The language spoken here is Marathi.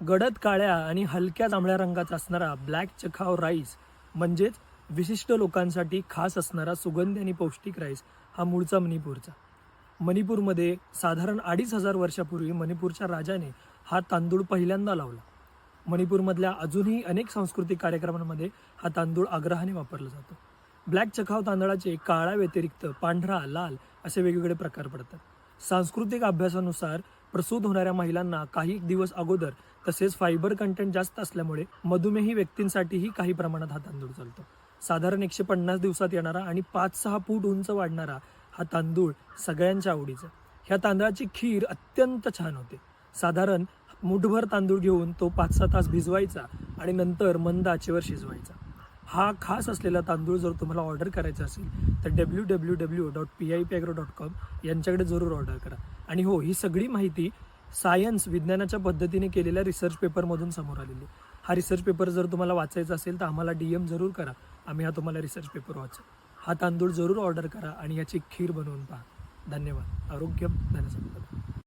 गडद काळ्या आणि हलक्या जांभळ्या रंगाचा असणारा ब्लॅक चखाव राईस म्हणजेच विशिष्ट लोकांसाठी खास असणारा सुगंधी आणि पौष्टिक राईस हा मूळचा मणिपूरचा. मणिपूरमध्ये साधारण अडीच हजार वर्षापूर्वी मणिपूरच्या राजाने हा तांदूळ पहिल्यांदा लावला. मणिपूरमधल्या अजूनही अनेक सांस्कृतिक कार्यक्रमांमध्ये हा तांदूळ आग्रहाने वापरला जातो. ब्लॅक चखाव तांदळाचे काळा व्यतिरिक्त पांढरा लाल असे वेगवेगळे प्रकार पडतात. सांस्कृतिक अभ्यासानुसार प्रसूत होणाऱ्या महिलांना काही दिवस अगोदर तसेच फायबर कंटेंट जास्त असल्यामुळे मधुमेही व्यक्तींसाठीही काही प्रमाणात हा तांदूळ चालतो. साधारण एकशे पन्नास दिवसात येणारा आणि पाच सहा फूट उंच वाढणारा हा तांदूळ सगळ्यांच्या आवडीचा. ह्या तांदळाची खीर अत्यंत छान होते. साधारण मुठभर तांदूळ घेऊन तो पाच सहा तास भिजवायचा आणि नंतर मंद आचेवर शिजवायचा. हा खास असलेला तांदूळ जर तुम्हाला ऑर्डर करायचा असेल तर W W W dot P I P agro dot com यांच्याकडे जरूर ऑर्डर करा. आणि हो ही सगळी माहिती सायन्स विज्ञानाच्या पद्धतीने केलेल्या रिसर्च पेपरमधून समोर आलेली हा रिसर्च पेपर जर तुम्हाला वाचायचा असेल तर आम्हाला डी एम जरूर करा. आम्ही हा तुम्हाला रिसर्च पेपर वाचा हा तांदूळ जरूर ऑर्डर करा आणि याची खीर बनवून पहा. धन्यवाद. आरोग्य धनसंपदा.